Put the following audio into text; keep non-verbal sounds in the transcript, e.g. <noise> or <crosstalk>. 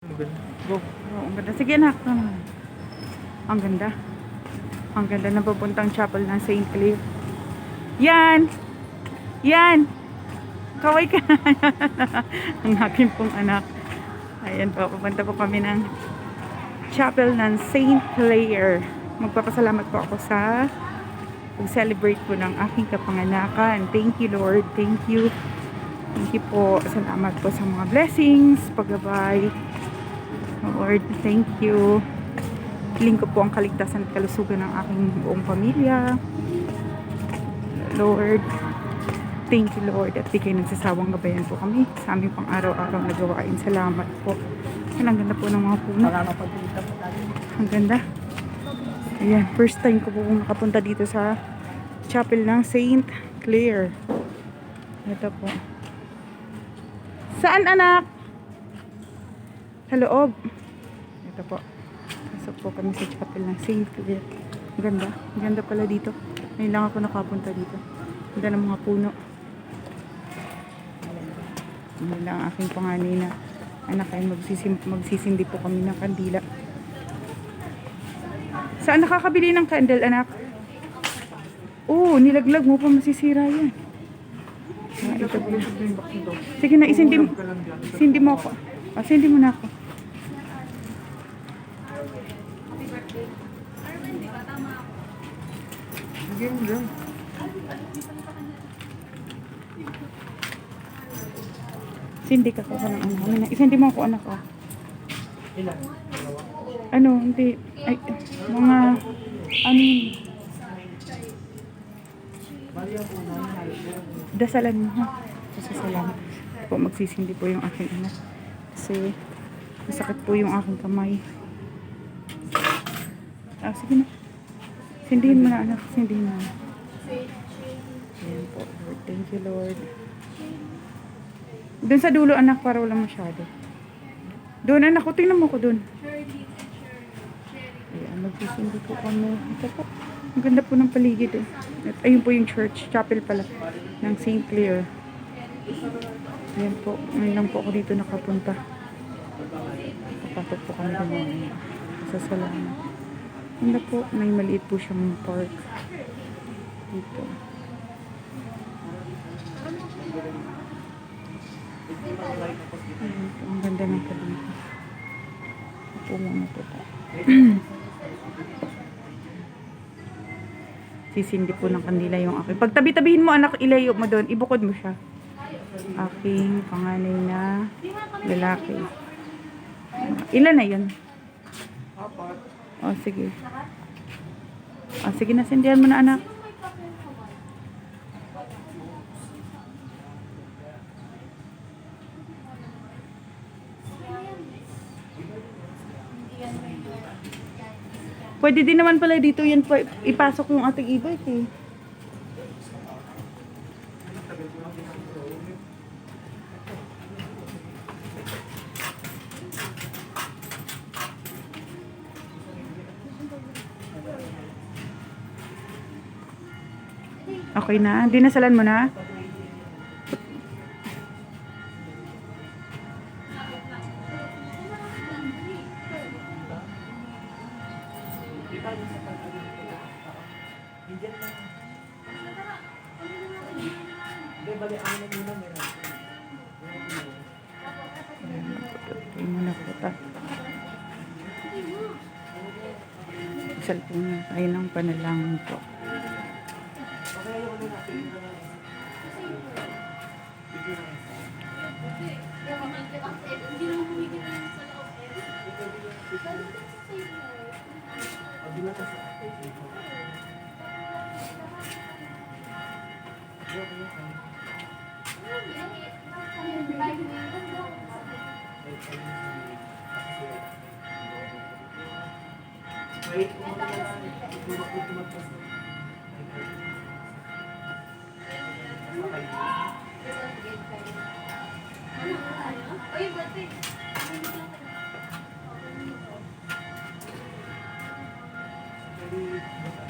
Go. Oo, ang ganda. Sige anak. Ang ganda. Ang ganda na papuntang chapel ng St. Clair. Yan! Yan! Kaway ka! <laughs> ang aking pong anak. Ayan po, pupunta po kami ng chapel ng St. Clair. Magpapasalamat po ako sa pag-celebrate po ng aking kapanganakan. Thank you, Lord. Thank you. Thank you po. Salamat po sa mga blessings, paggabay. Lord, thank you. Hiling ko po ang kaligtasan at kalusugan ng aking buong pamilya. Lord, thank you Lord at di kayo nagsasawang gabayan po kami sa aming pang araw-araw na gawain. Salamat po. Ang ganda po ng mga puno. Ang ganda. Ayan, first time ko po nakapunta dito sa chapel ng Saint Clair. Ito po. Saan anak? Sa loob. Ito po. Pasok po kami sa chapel ng Clair. Ang ganda. Ganda pala dito. Ngayon lang ako nakapunta dito. Ganda ng mga puno. Ngayon lang ang aking panganay na anak ay magsisim, magsisindi po kami ng kandila. Saan nakakabili ng candle, anak? Oo, nilaglag mo pa masisira yan. Ah, ito po. Sige na, isindi mo. Isindi mo ako. Ah, isindi mo na ako. Mo dyan. Isindi ka ko ng ano. Ano na, Isindi mo ako, anak. Ilan? Ano, hindi. Ay, mga, ano Dasalan mo, ha? Salamat. Po, magsisindi po yung aking anak. Kasi, masakit po yung aking kamay. Ah, sige na. Sindihin mo na, anak. Sindihin mo. Ayan po, Lord. Thank you, Lord. Doon sa dulo, anak, para wala masyado. Doon, anak ko. Tingnan mo ko doon. Ayan, magsisindi po kami. Ito po. Ang ganda po ng paligid eh. At ayun po yung church, chapel pala, ng St. Clair. Ayan po. Ngayon lang po ako dito nakapunta. Papasok po kami doon mamaya. Sa salamat. Ganda po. May maliit po siyang park. Dito. Ayan po. Ang ganda ng paligid. Opo muna po tayo. <clears throat> Sisindi po ng kandila yung aking. Pag tabi-tabihin mo anak, ilayo mo doon. Ibukod mo siya. Aking panganay na lalaki. Ilan na yun? Apat. O, sige. O, sige na, sindihan mo na anak. Pwede din naman pala dito yan pa, ipasok yung ating e-bike eh. Okay na? Dinasalan mo na? Hindi, bali ako na muna meron. Wait, kung ano na lang, tumakot tumagpas na.